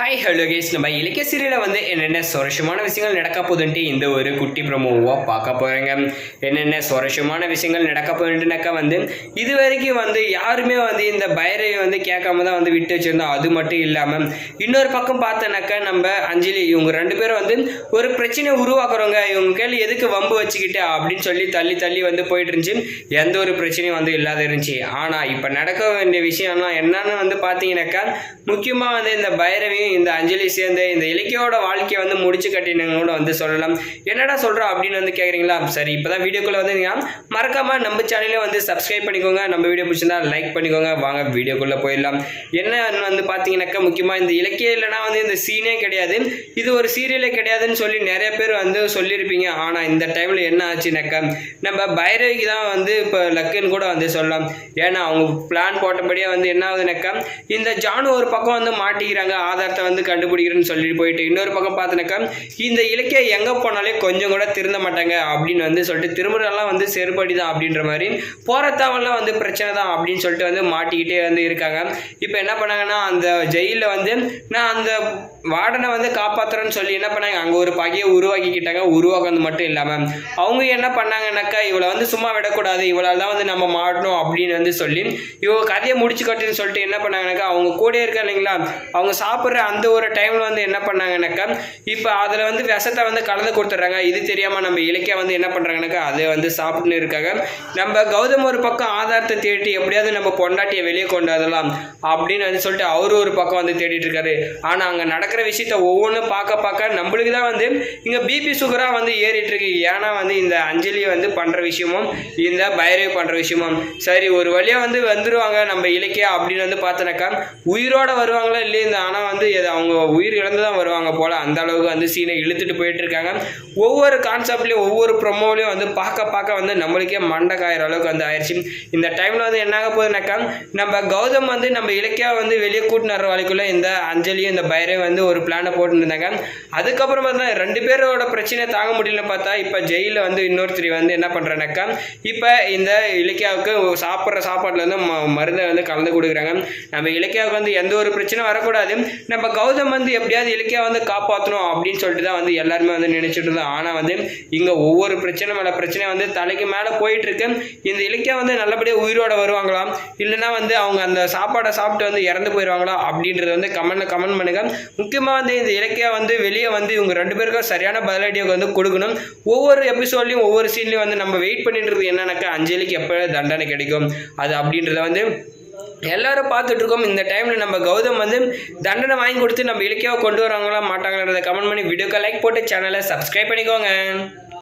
Hi hello case நம்ம இலக்கிய சீரியலில் வந்து என்னென்ன சுவாரஸ்யமான விஷயங்கள் நடக்க போகுதுன்ட்டு இந்த ஒரு குட்டி ப்ரமோவாக பார்க்க போகிறேங்க என்னென்ன சுவாரஸ்யமான விஷயங்கள் நடக்க போகுதுன்ட்டுனாக்கா வந்து இது வரைக்கும் வந்து யாருமே வந்து இந்த பைரவி வந்து கேட்காம தான் வந்து விட்டு வச்சுருந்தோம் அது மட்டும் இல்லாமல் இன்னொரு பக்கம் பார்த்தனாக்கா நம்ம அஞ்சலி இவங்க ரெண்டு பேரும் வந்து ஒரு பிரச்சனை உருவாக்குறவங்க. இவங்க கையில் எதுக்கு வம்பு வச்சுக்கிட்டு அப்படின்னு சொல்லி தள்ளி தள்ளி வந்து போயிட்டு இருந்துச்சு. எந்த ஒரு பிரச்சனையும் வந்து இல்லாத இருந்துச்சு. ஆனால் இப்போ நடக்க வேண்டிய விஷயம்லாம் என்னன்னு வந்து பார்த்தீங்கன்னாக்கா முக்கியமாக வந்து இந்த பைரவியும் இந்த அஞ்சலி சேர்ந்து இந்த இலக்கியோட வாழ்க்கையை வந்து முடிச்சு கட்டினவங்க கூட வந்து சொல்லலாம். என்னடா சொல்கிறோம் அப்படின்னு வந்து கேட்குறீங்களா சரி இப்போ தான் வீடியோக்குள்ளே வந்தீங்கன்னா மறக்காமல் நம்ம சேனலே வந்து சப்ஸ்கிரைப் பண்ணிக்கோங்க. நம்ம வீடியோ பிடிச்சிருந்தா லைக் பண்ணிக்கோங்க. வாங்க வீடியோக்குள்ளே போயிடலாம். என்ன வந்து பார்த்தீங்கன்னாக்கா முக்கியமாக இந்த இலக்கியம் இல்லைனா வந்து இந்த சீனே கிடையாது. இது ஒரு சீரியலே கிடையாதுன்னு சொல்லி நிறைய பேர் வந்து சொல்லியிருப்பீங்க. ஆனால் இந்த டைமில் என்ன ஆச்சுனாக்கா நம்ம பைரவிக்கு தான் வந்து இப்போ லக்குன்னு கூட வந்து சொல்லலாம். ஏன்னா அவங்க பிளான் போட்டபடியே வந்து என்ன ஆகுதுனாக்கா இந்த ஜானு ஒரு பக்கம் வந்து மாட்டிக்கிறாங்க. ஆதாரத்தை வந்து கண்டுபிடிக்கிறேன்னு சொல்லிட்டு போயிட்டு இன்னொரு பக்கம் பார்த்தினாக்கா இந்த இலக்கியம் எங்கே போனாலே கொஞ்சம் கூட திருந்த மாட்டாங்க அப்படின்னு வந்து சொல்லிட்டு திருமுறைலாம் வந்து செருப்படி தான் அப்படின்ற மாதிரி போகிறத்தாவெல்லாம் வந்து பிரச்சனை தான் அப்படின்னு சொல்லிட்டு வந்து மாட்டிக்கிட்டே வந்து இருக்காங்க. இப்போ என்ன பண்ணாங்கன்னா அந்த ஜெயிலில் வந்து நான் அந்த வார்டனை வந்து காப்பாற்றுறேன்னு சொல்லி என்ன பண்ணாங்க அங்கே ஒரு பகையை உருவாக்கிக்கிட்டாங்க. உருவாக்குறது மட்டும் இல்லாமல் அவங்க என்ன பண்ணாங்கன்னாக்கா இவளை வந்து சும்மா விடக்கூடாது இவளால் தான் வந்து நம்ம மாட்டணும் அப்படின்னு வந்து சொல்லி இவங்க கதையை முடிச்சு கட்டுன்னு சொல்லிட்டு என்ன பண்ணாங்கனாக்கா அவங்க கூட இருக்கா இல்லைங்களா அவங்க சாப்பிட்ற அந்த ஒரு டைமில் வந்து என்ன பண்ணாங்கனாக்கா இப்போ அதில் வந்து விஷத்தை வந்து கலந்து கொடுத்துட்றாங்க. இது தெரியாமல் நம்ம இலக்கியா வந்து என்ன பண்ணுறாங்கனாக்கா அதை வந்து சாப்பிட்டுன்னு இருக்காங்க. நம்ம கௌதம் ஒரு பக்கம் ஆதாரத்தை தேடி எப்படியாவது நம்ம பொண்டாட்டியை வெளியே கொண்டு வரலாம் அப்படின்னு வந்து சொல்லிட்டு அவரு ஒரு பக்கம் வந்து தேடிட்டு இருக்காரு. ஆனால் அங்கே நடக்கிற விஷயத்த ஒவ்வொன்றும் பார்க்க பார்க்க நம்மளுக்கு தான் வந்து இங்கே பிபி சுகராக வந்து ஏறிட்டு இருக்கு. ஏன்னா வந்து இந்த அஞ்சலி வந்து பண்ணுற விஷயமும் இந்த பைரவி பண்ணுற விஷயமும். சரி ஒரு வழியாக வந்து வந்துடுவாங்க நம்ம இலக்கியா அப்படின்னு வந்து பார்த்தனாக்கா உயிரோட வருவாங்களா இல்லையா? இந்த ஆனால் வந்து அவங்க உயிர் இழந்து தான் வருவாங்க போல். அந்த அளவுக்கு வந்து சீனை இழுத்துட்டு போயிட்டு இருக்காங்க. ஒவ்வொரு கான்செப்ட்லேயும் ஒவ்வொரு ப்ரொமோலையும் வந்து பார்க்க பார்க்க வந்து நம்மளுக்கே மண்டை காயிற அளவுக்கு வந்து ஆயிடுச்சு. இந்த டைமில் வந்து என்ன ஆக போகுதுனாக்கா நம்ம கௌதம் வந்து நம்ம இலக்கியா வந்து வெளியே கூட்டினு வர இந்த அஞ்சலியும் இந்த பைரே வந்து ஒரு பிளானை போட்டுருந்தாங்க அதுக்கப்புறம் பார்த்தா ரெண்டு பேரோட பிரச்சனை தாங்க முடியலன்னு பார்த்தா இப்போ ஜெயிலில் வந்து இன்னொருத்தர் வந்து என்ன பண்ணுறனாக்கா இப்போ இந்த இலக்கியாவுக்கு சாப்பிட்ற சாப்பாட்டில் வந்து ம மருந்தை வந்து கலந்து கொடுக்குறாங்க. நம்ம இலக்கியாவுக்கு வந்து எந்த ஒரு பிரச்சனையும் வரக்கூடாது. நம்ம கௌதம் வந்து எப்படியாவது இலக்கியா வந்து காப்பாற்றணும் அப்படின்னு சொல்லிட்டு தான் வந்து எல்லாருமே வந்து நினைச்சிட்டு இருந்தோம். ஆனால் வந்து இங்கே ஒவ்வொரு பிரச்சனை மேலே பிரச்சனை வந்து தலைக்கு மேலே போயிட்டு இருக்கு. இந்த இலக்கியா வந்து நல்லபடியாக உயிரோட வருவாங்களா? இல்லைன்னா வந்து அவங்க அந்த சாப்பாடை சாப்பிட்டு வந்து இறந்து போயிடுவாங்களா அப்படின்றது வந்து கமெண்ட்ல கமெண்ட் பண்ணுங்க. முக்கியமாக வந்து இந்த இலக்கியா வந்து வெளியே வந்து இவங்க ரெண்டு பேருக்கும் சரியான பதிலடியை வந்து கொடுக்கணும். ஒவ்வொரு எபிசோட்லையும் ஒவ்வொரு சீன்லையும் வந்து நம்ம வெயிட் பண்ணிட்டு இருக்கு என்னன்னாக்கா அஞ்சலிக்கு எப்போ தண்டனை கிடைக்கும்? அது அப்படின்றத வந்து எல்லாரும் பார்த்துட்டு இருக்கோம் இந்த டைமில் நம்ம கௌதம் வந்து தண்டனை வாங்கி கொடுத்து நம்ம இலக்கியாவை கொண்டு வராங்களா மாட்டாங்கன்றதை கமெண்ட் பண்ணி வீடியோக்கு லைக் போட்டு சேனலை சப்ஸ்கிரைப் பண்ணிக்கோங்க.